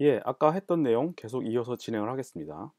예, 아까 했던 내용 계속 이어서 진행을 하겠습니다.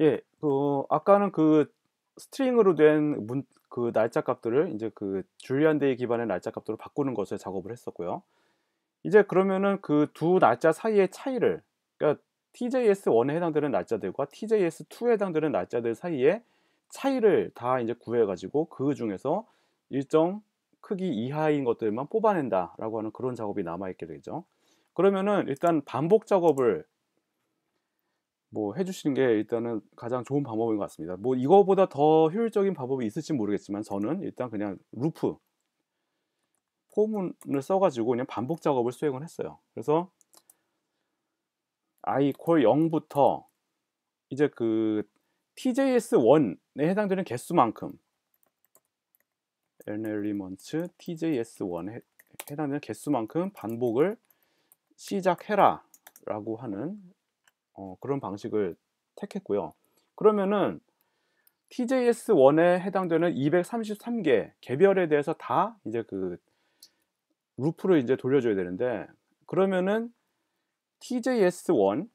예, 그 아까는 그 스트링으로 된 문, 그 날짜 값들을 이제 그 줄리안 데이 기반의 날짜 값으로 바꾸는 것을 작업을 했었고요. 이제 그러면은 그 두 날짜 사이의 차이를 그러니까 TJS1에 해당되는 날짜들과 TJS2에 해당되는 날짜들 사이의 차이를 다 이제 구해 가지고 그 중에서 일정 크기 이하인 것들만 뽑아낸다라고 하는 그런 작업이 남아 있게 되죠. 그러면은 일단 반복 작업을 뭐 해주시는 게 일단은 가장 좋은 방법인 것 같습니다. 뭐 이거보다 더 효율적인 방법이 있을지 모르겠지만 저는 일단 그냥 루프 포문을 써가지고 그냥 반복 작업을 수행을 했어요. 그래서 i 콜 0부터 이제 그 TJS1에 해당되는 개수만큼 엘리먼츠 TJS1에 해당되는 개수만큼 반복을 시작해라 라고 하는 어, 그런 방식을 택했고요. 그러면은 TJS1에 해당되는 233개 개별에 대해서 다 이제 그 루프를 이제 돌려줘야 되는데 그러면은 TJS1의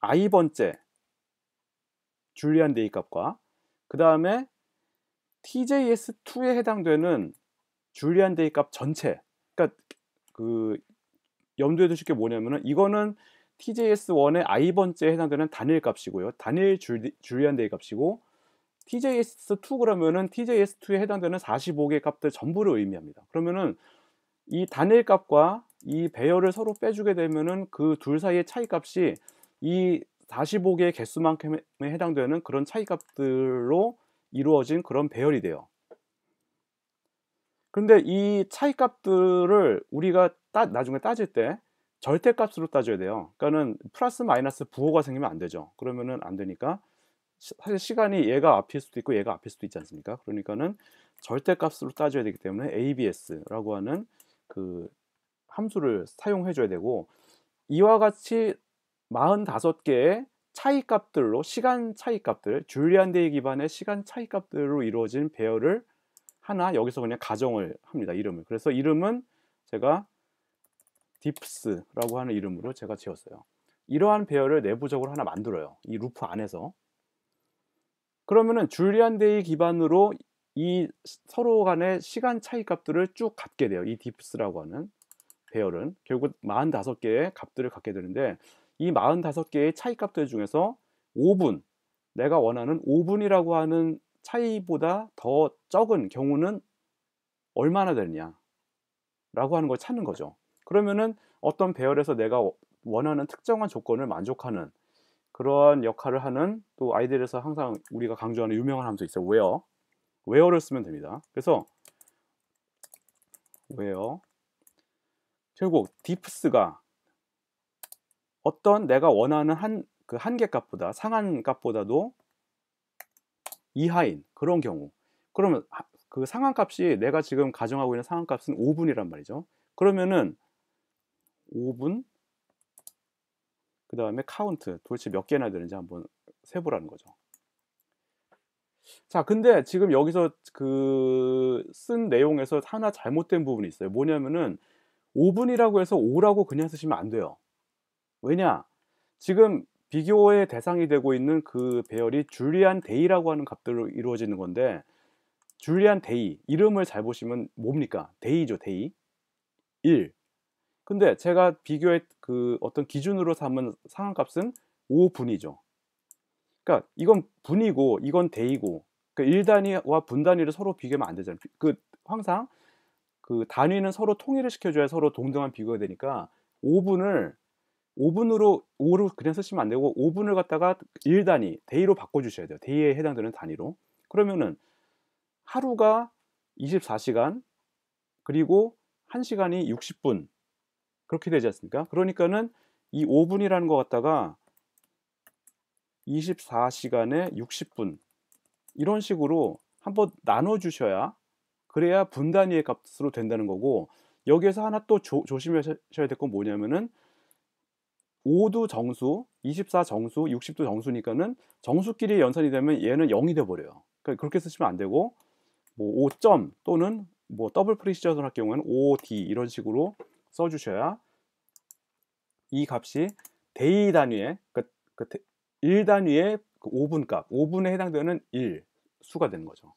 i번째 줄리안 데이 값과 그 다음에 TJS2에 해당되는 줄리안 데이 값 전체 그러니까 그 염두에 두실 게 뭐냐면은 이거는 TJS1의 i번째에 해당되는 단일 값이고요. 단일 줄, 줄리안 데이 값이고 TJS2 그러면은 TJS2에 해당되는 45개 값들 전부를 의미합니다. 그러면은 이 단일 값과 이 배열을 서로 빼주게 되면은 그 둘 사이의 차이 값이 이 45개의 개수만큼에 해당되는 그런 차이 값들로 이루어진 그런 배열이 돼요. 근데 이 차이 값들을 우리가 따, 나중에 따질 때 절대값으로 따져야 돼요. 그러니까는 플러스 마이너스 부호가 생기면 안 되죠. 그러면은 안 되니까 사실 시간이 얘가 앞일 수도 있고 얘가 앞일 수도 있지 않습니까? 그러니까는 절대값으로 따져야 되기 때문에 ABS라고 하는 그 함수를 사용해 줘야 되고 이와 같이 45개의 차이 값들로 시간 차이 값들 줄리안 데이 기반의 시간 차이 값들로 이루어진 배열을 하나 여기서 그냥 가정을 합니다. 이름을. 그래서 이름은 제가 딥스라고 하는 이름으로 제가 지었어요. 이러한 배열을 내부적으로 하나 만들어요. 이 루프 안에서. 그러면은 줄리안 데이 기반으로 이 서로 간의 시간 차이 값들을 쭉 갖게 돼요. 이 딥스라고 하는 배열은 결국 45개의 값들을 갖게 되는데 이 45개의 차이 값들 중에서 5분 내가 원하는 5분이라고 하는 차이보다 더 적은 경우는 얼마나 되느냐 라고 하는 걸 찾는 거죠. 그러면은 어떤 배열에서 내가 원하는 특정한 조건을 만족하는 그러한 역할을 하는 또 아이들에서 항상 우리가 강조하는 유명한 함수 있어요. where. where를 쓰면 됩니다. 그래서 where 결국 딥스가 어떤 내가 원하는 한 그 한계 값보다 상한 값보다도 이하인 그런 경우 그러면 그 상한 값이 내가 지금 가정하고 있는 상한 값은 5분이란 말이죠. 그러면은 5분 그 다음에 카운트 도대체 몇 개나 되는지 한번 세보라는 거죠. 자, 근데 지금 여기서 그 쓴 내용에서 하나 잘못된 부분이 있어요. 뭐냐면은 5분이라고 해서 5라고 그냥 쓰시면 안 돼요. 왜냐? 지금 비교의 대상이 되고 있는 그 배열이 줄리안 데이라고 하는 값들로 이루어지는 건데 줄리안 데이 이름을 잘 보시면 뭡니까? 데이죠, 데이. 1. 근데 제가 비교의 그 어떤 기준으로 삼은 상한값은 5분이죠. 그러니까 이건 분이고 이건 데이고 그러니까 1단위와 분단위를 서로 비교하면 안 되잖아요. 그 항상 그 단위는 서로 통일을 시켜줘야 서로 동등한 비교가 되니까 5분을 5분으로 5로 그냥 쓰시면 안 되고 5분을 갖다가 1단위 데이로 바꿔 주셔야 돼요. 데이에 해당되는 단위로. 그러면은 하루가 24시간 그리고 1시간이 60분 그렇게 되지 않습니까? 그러니까는 이 5분이라는 거 갖다가 24시간에 60분 이런 식으로 한번 나눠 주셔야 그래야 분단위의 값으로 된다는 거고 여기에서 하나 또 조, 조심하셔야 될 건 뭐냐면은 5도 정수, 24 정수, 60도 정수니까는 정수끼리 연산이 되면 얘는 0이 돼 버려요. 그러니까 그렇게 쓰시면 안 되고 뭐 5점 또는 뭐 더블 프리시저를 할 경우에는 OD 이런 식으로 써주셔야 이 값이 데이 단위의 그, 그 1단위의 그 5분 값, 5분에 해당되는 1 수가 되는 거죠.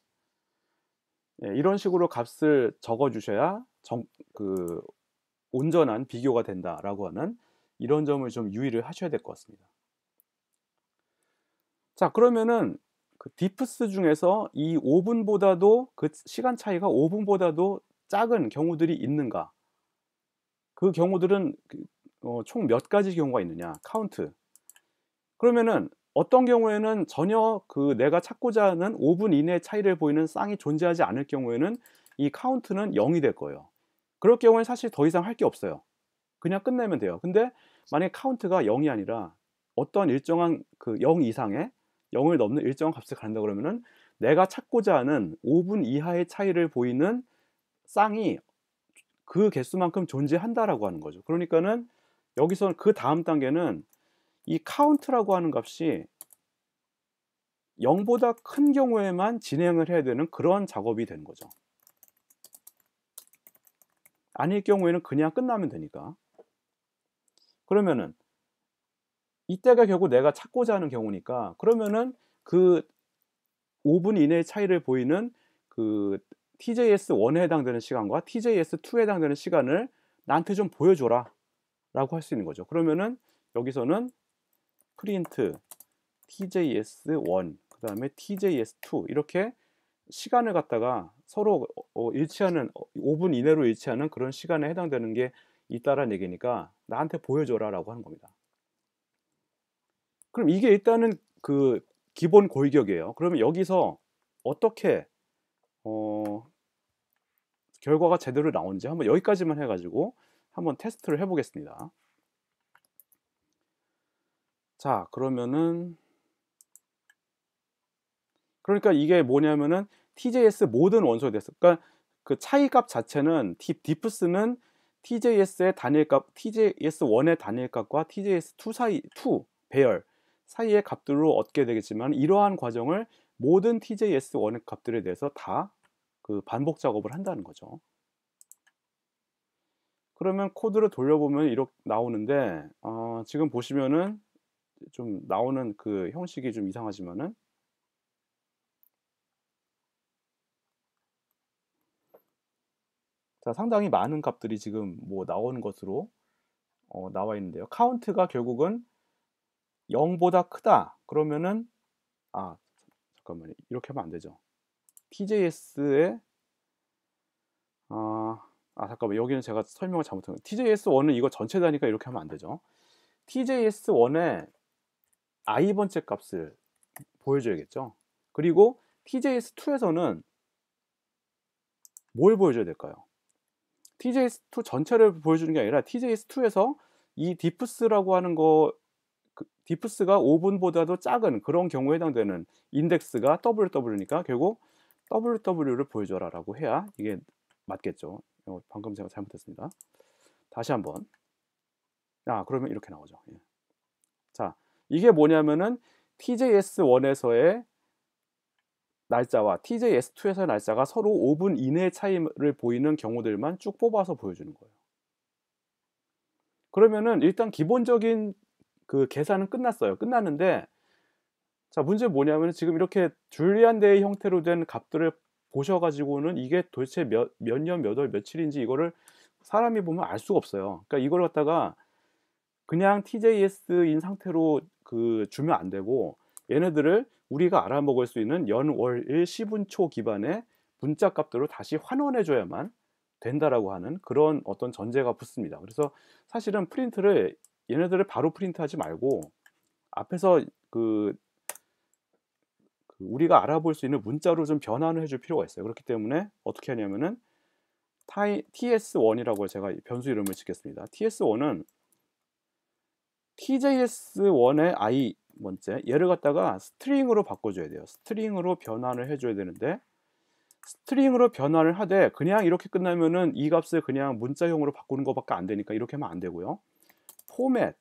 예, 이런 식으로 값을 적어 주셔야 정, 그 온전한 비교가 된다라고 하는 이런 점을 좀 유의를 하셔야 될 것 같습니다. 자, 그러면은 그 디프스 중에서 이 5분보다도 그 시간 차이가 5분보다도 작은 경우들이 있는가? 그 경우들은 그, 어, 총 몇 가지 경우가 있느냐? 카운트. 그러면은 어떤 경우에는 전혀 그 내가 찾고자 하는 5분 이내 차이를 보이는 쌍이 존재하지 않을 경우에는 이 카운트는 0이 될 거예요. 그럴 경우에는 사실 더 이상 할 게 없어요. 그냥 끝내면 돼요. 근데 만약에 카운트가 0이 아니라 어떤 일정한 그 0 이상의 0을 넘는 일정한 값을 갖는다 그러면은 내가 찾고자 하는 5분 이하의 차이를 보이는 쌍이 그 개수만큼 존재한다라고 하는 거죠. 그러니까는 여기서 그 다음 단계는 이 카운트라고 하는 값이 0보다 큰 경우에만 진행을 해야 되는 그런 작업이 되는 거죠. 아닐 경우에는 그냥 끝나면 되니까. 그러면은 이때가 결국 내가 찾고자 하는 경우니까 그러면은 그 5분 이내의 차이를 보이는 그 TJS1에 해당되는 시간과 TJS2에 해당되는 시간을 나한테 좀 보여줘라 라고 할 수 있는 거죠. 그러면은 여기서는 프린트 TJS1 그 다음에 TJS2 이렇게 시간을 갖다가 서로 어, 일치하는 5분 어, 이내로 일치하는 그런 시간에 해당되는 게 있다라는 얘기니까 나한테 보여줘라 라고 하는 겁니다. 그럼 이게 일단은 그 기본 골격이에요. 그러면 여기서 어떻게 어, 결과가 제대로 나오는지 한번 여기까지만 해가지고 한번 테스트를 해보겠습니다. 자, 그러면은 그러니까 이게 뭐냐면은 TJS 모든 원소에 대해서 그러니까 그 차이 값 자체는 디프스는 TJS의 단일값, TJS1의 단일값과 TJS2 사이 2 배열 사이의 값들로 얻게 되겠지만 이러한 과정을 모든 TJS1의 값들에 대해서 다 그 반복 작업을 한다는 거죠. 그러면 코드를 돌려보면 이렇게 나오는데 어, 지금 보시면은 좀 나오는 그 형식이 좀 이상하지만은 자, 상당히 많은 값들이 지금 뭐 나오는 것으로 어, 나와 있는데요. 카운트가 결국은 0보다 크다. 그러면은 아, 잠깐만요. 이렇게 하면 안 되죠. TJS의 아, 아 잠깐만 여기는 제가 설명을 잘못한 거예요. TJS1은 이거 전체 다니까 이렇게 하면 안 되죠. TJS1의 i번째 값을 보여줘야겠죠. 그리고 TJS2에서는 뭘 보여줘야 될까요? TJS2 전체를 보여주는 게 아니라 TJS2에서 이 디프스라고 하는 거 그 디프스가 5분보다도 작은 그런 경우에 해당되는 인덱스가 WW니까 결국 WW를 보여줘라 라고 해야 이게 맞겠죠. 어, 방금 제가 잘못했습니다. 다시 한번. 아 그러면 이렇게 나오죠. 예. 자 이게 뭐냐면은 TJS1에서의 날짜와 TJS2에서의 날짜가 서로 5분 이내의 차이를 보이는 경우들만 쭉 뽑아서 보여주는 거예요. 그러면은 일단 기본적인 그 계산은 끝났어요. 끝났는데 자 문제 뭐냐면 지금 이렇게 줄리안 데이 형태로 된 값들을 보셔가지고는 이게 도대체 몇몇년 몇 월 며칠인지 이거를 사람이 보면 알 수가 없어요. 그러니까 이걸 갖다가 그냥 TJS인 상태로 그 주면 안 되고 얘네들을 우리가 알아먹을 수 있는 연월일 시분초 기반의 문자 값들로 다시 환원해 줘야만 된다라고 하는 그런 어떤 전제가 붙습니다. 그래서 사실은 프린트를 얘네들을 바로 프린트하지 말고 앞에서 그, 그 우리가 알아볼 수 있는 문자로 좀 변환을 해줄 필요가 있어요. 그렇기 때문에 어떻게 하냐면은 TS1이라고 제가 변수 이름을 짓겠습니다. TS1은 TJS1의 i 번째 얘를 갖다가 스트링으로 바꿔줘야 돼요. 스트링으로 변환을 해줘야 되는데 스트링으로 변환을 하되 그냥 이렇게 끝나면은 이 값을 그냥 문자형으로 바꾸는 것밖에 안 되니까 이렇게 하면 안 되고요. 포맷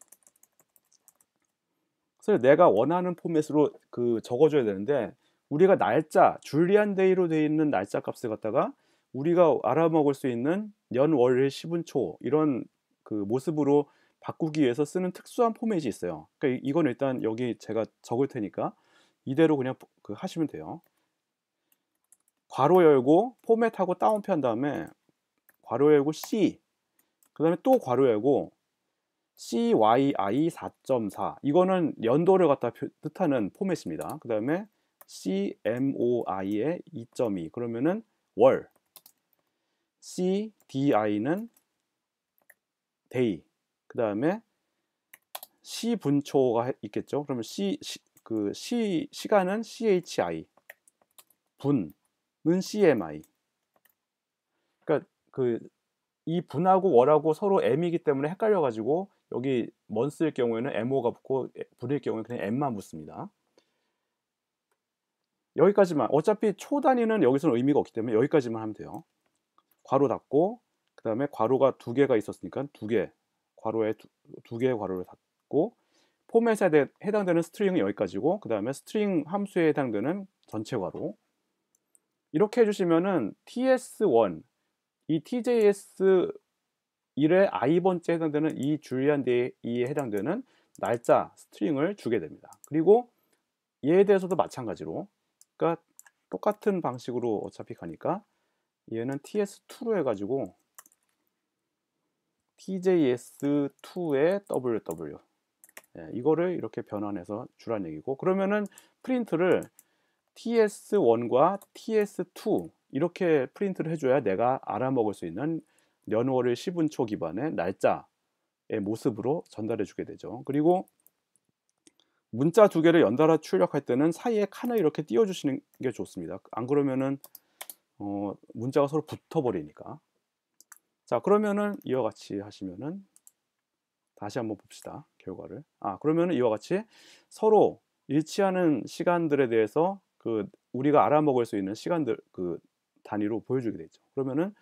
그래서 내가 원하는 포맷으로 그 적어줘야 되는데 우리가 날짜 줄리안 데이로 되어 있는 날짜 값을 갖다가 우리가 알아먹을 수 있는 년, 월, 시, 분, 초 이런 그 모습으로 바꾸기 위해서 쓰는 특수한 포맷이 있어요. 그러니까 이건 일단 여기 제가 적을 테니까 이대로 그냥 그 하시면 돼요. 괄호 열고 포맷하고 다운표 한 다음에 괄호 열고 C 그 다음에 또 괄호 열고 CYI 4.4 이거는 연도를 갖다 뜻하는 포맷입니다. 그 다음에 CMOI의 2.2 그러면은 월 CDI는 데이 그 다음에 시 분초가 있겠죠. 그러면 시, 시, 그 시, 시간은 CHI 분은 CMI 그러니까 그 이 분하고 월하고 서로 M이기 때문에 헷갈려 가지고 여기 먼스일 경우에는 MO가 붙고 분일 경우에는 그냥 M만 붙습니다. 여기까지만 어차피 초 단위는 여기서는 의미가 없기 때문에 여기까지만 하면 돼요. 괄호 닫고 그 다음에 괄호가 두 개가 있었으니까 두개 괄호에 두, 두 개의 괄호를 닫고 포맷에 대, 해당되는 스트링은 여기까지고 그 다음에 스트링 함수에 해당되는 전체 괄호 이렇게 해주시면은 ts1 이 tjs 1의 i번째 해당되는 이 줄리안 데이에 해당되는 날짜 스트링을 주게 됩니다. 그리고 얘에 대해서도 마찬가지로 그러니까 똑같은 방식으로 어차피 가니까 얘는 ts2로 해가지고 tjs2의 ww 예, 이거를 이렇게 변환해서 주란 얘기고 그러면은 프린트를 ts1과 ts2 이렇게 프린트를 해줘야 내가 알아먹을 수 있는 연월일 시분초 기반의 날짜의 모습으로 전달해 주게 되죠. 그리고 문자 두 개를 연달아 출력할 때는 사이에 칸을 이렇게 띄워 주시는 게 좋습니다. 안 그러면은 어, 문자가 서로 붙어 버리니까. 자, 그러면은 이와 같이 하시면은 다시 한번 봅시다. 결과를. 아, 그러면은 이와 같이 서로 일치하는 시간들에 대해서 그 우리가 알아먹을 수 있는 시간들 그 단위로 보여주게 되죠. 그러면은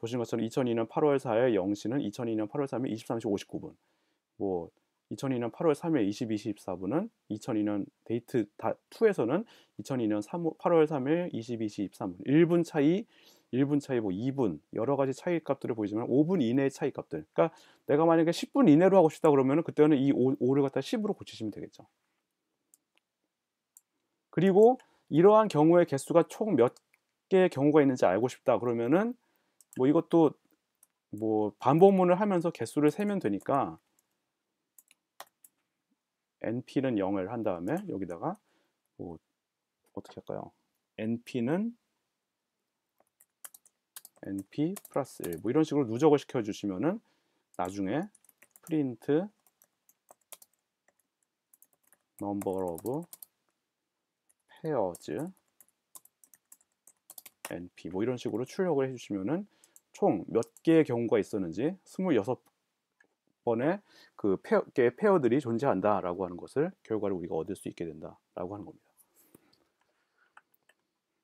보시는 것처럼 2002년 8월 4일 0시는 2002년 8월 3일 23시 59분. 뭐 2002년 8월 3일 22시 24분은 2002년 데이트 2에서는 2002년 3, 8월 3일 22시 23분. 1분 차이, 1분 차이, 뭐 2분 여러 가지 차이 값들을 보이지만 5분 이내의 차이 값들. 그러니까 내가 만약에 10분 이내로 하고 싶다 그러면은 그때는 이 5, 5를 갖다 10으로 고치시면 되겠죠. 그리고 이러한 경우의 개수가 총 몇 개의 경우가 있는지 알고 싶다 그러면은 뭐 이것도 뭐 반복문을 하면서 개수를 세면 되니까 np는 0을 한 다음에 여기다가 뭐 어떻게 할까요? np는 np 플러스 1 뭐 이런 식으로 누적을 시켜 주시면은 나중에 print number of pairs np 뭐 이런 식으로 출력을 해 주시면은 총 몇 개의 경우가 있었는지 26번의 그 페어, 페어들이 존재한다라고 하는 것을 결과를 우리가 얻을 수 있게 된다라고 하는 겁니다.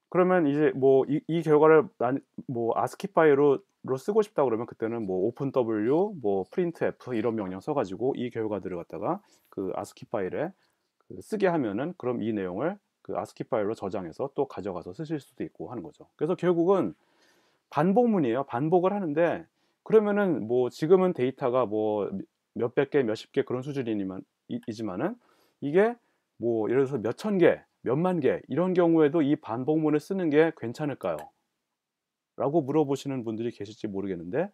그러면 이제 뭐이 결과를 난, 뭐 아스키 파일로 쓰고 싶다 그러면 그때는 뭐 오픈 w 뭐 프린트 f 이런 명령 써가지고 이 결과들을 갖다가 그 아스키 파일에 그 쓰게 하면은 그럼 이 내용을 그 아스키 파일로 저장해서 또 가져가서 쓰실 수도 있고 하는 거죠. 그래서 결국은 반복문이에요. 반복을 하는데 그러면은 뭐 지금은 데이터가 뭐 몇백 개, 몇십 개 그런 수준이지만 이지만은 이게 뭐 예를 들어서 몇천 개, 몇만 개 이런 경우에도 이 반복문을 쓰는 게 괜찮을까요? 라고 물어보시는 분들이 계실지 모르겠는데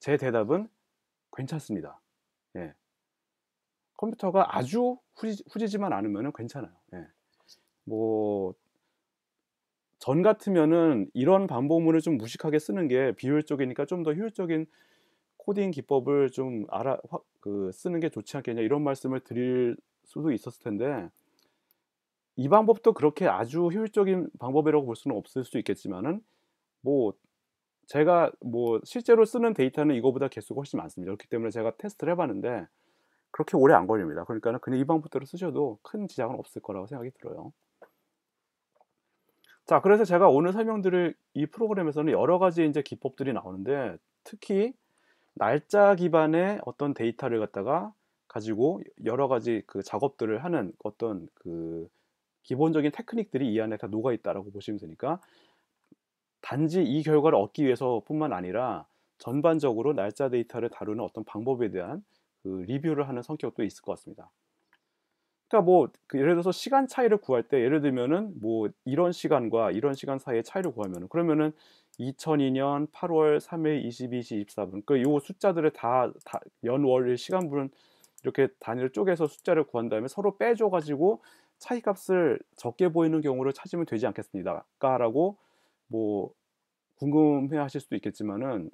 제 대답은 괜찮습니다. 예. 컴퓨터가 아주 후지, 후지지만 않으면 괜찮아요. 예. 뭐, 전 같으면은 이런 반복문을 좀 무식하게 쓰는 게 비효율적이니까 좀 더 효율적인 코딩 기법을 좀 알아 그 쓰는 게 좋지 않겠냐 이런 말씀을 드릴 수도 있었을 텐데 이 방법도 그렇게 아주 효율적인 방법이라고 볼 수는 없을 수 있겠지만은 뭐 제가 뭐 실제로 쓰는 데이터는 이거보다 개수가 훨씬 많습니다. 그렇기 때문에 제가 테스트를 해봤는데 그렇게 오래 안 걸립니다. 그러니까 그냥 이 방법대로 쓰셔도 큰 지장은 없을 거라고 생각이 들어요. 자, 그래서 제가 오늘 설명드릴 이 프로그램에서는 여러 가지 이제 기법들이 나오는데 특히 날짜 기반의 어떤 데이터를 갖다가 가지고 여러 가지 그 작업들을 하는 어떤 그 기본적인 테크닉들이 이 안에 다 녹아 있다라고 보시면 되니까 단지 이 결과를 얻기 위해서뿐만 아니라 전반적으로 날짜 데이터를 다루는 어떤 방법에 대한 그 리뷰를 하는 성격도 있을 것 같습니다. 그러니까 뭐그 예를 들어서 시간 차이를 구할 때 예를 들면은 뭐 이런 시간과 이런 시간 사이의 차이를 구하면은 그러면은 2002년 8월 3일 22시 24분 그요 숫자들을 다, 다 연월 시간분은 이렇게 단위를 쪼개서 숫자를 구한 다음에 서로 빼줘 가지고 차이값을 적게 보이는 경우를 찾으면 되지 않겠습니까?라고 뭐 궁금해 하실 수도 있겠지만은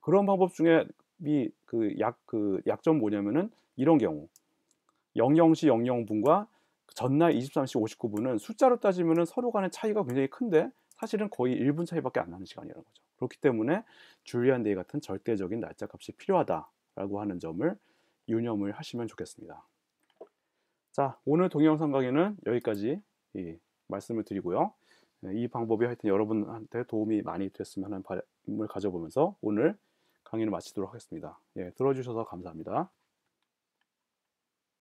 그런 방법 중에 이그약그 약점 뭐냐면은 이런 경우 00시 00분과 전날 23시 59분은 숫자로 따지면은 서로 간의 차이가 굉장히 큰데 사실은 거의 1분 차이밖에 안 나는 시간이라는 거죠. 그렇기 때문에 줄리안 데이 같은 절대적인 날짜 값이 필요하다라고 하는 점을 유념을 하시면 좋겠습니다. 자, 오늘 동영상 강의는 여기까지 예, 말씀을 드리고요. 예, 이 방법이 하여튼 여러분한테 도움이 많이 됐으면 하는 바람을 가져보면서 오늘 강의를 마치도록 하겠습니다. 예, 들어주셔서 감사합니다.